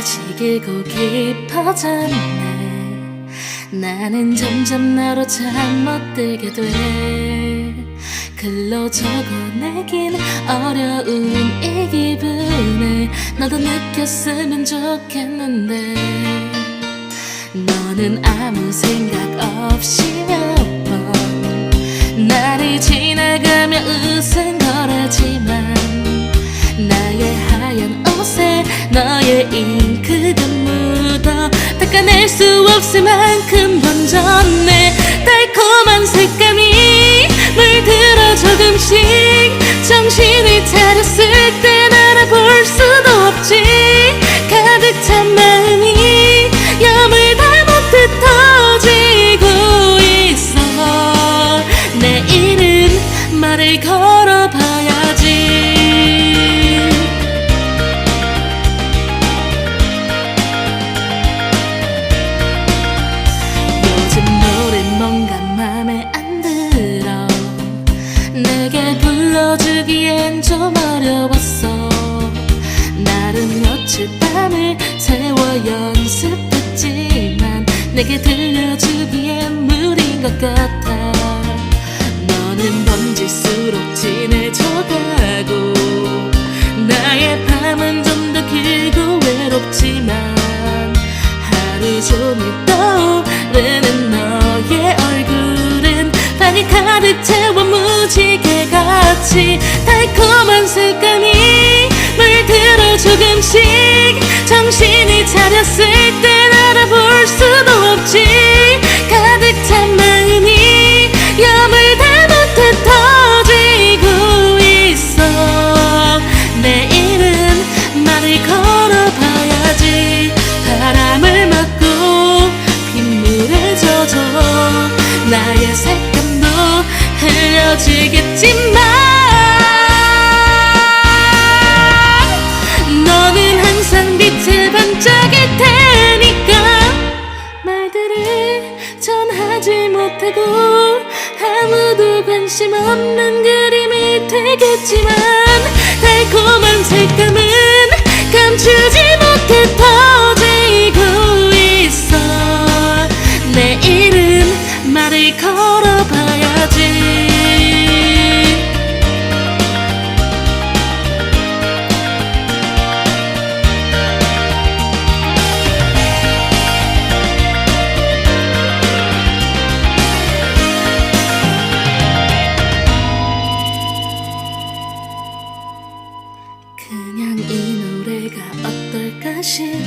사귀고 깊어졌네. 나는 점점 너로 잠 못 들게 돼. 글로 적어내긴 어려운 이 기분을 너도 느꼈으면 좋겠는데. 너는 아무 생각 없이 몇 번 나를 지나가며 웃은 거라지만 닦아낼 수 없을 만큼 번졌네. 달콤한 색감 내게 불러주기엔 좀 어려웠어. 나름 며칠 밤을 세워 연습했지만 내게 들려주기엔 무리인 것 같아. 너는 번질수록 진해져가고 차렸을 땐 알아볼 수도 없지. 가득 찬 마음이 염을 다 못해 터지고 있어. 내일은 말을 걸어봐야지. 바람을 맞고 빗물에 젖어 나의 색감도 흘려지겠지만 못하고 아무도 관심 없는 그림이 되겠지만 달콤한 색감은 감추지 못해 터지고 있어. 내일은 말을 걸어봐야 그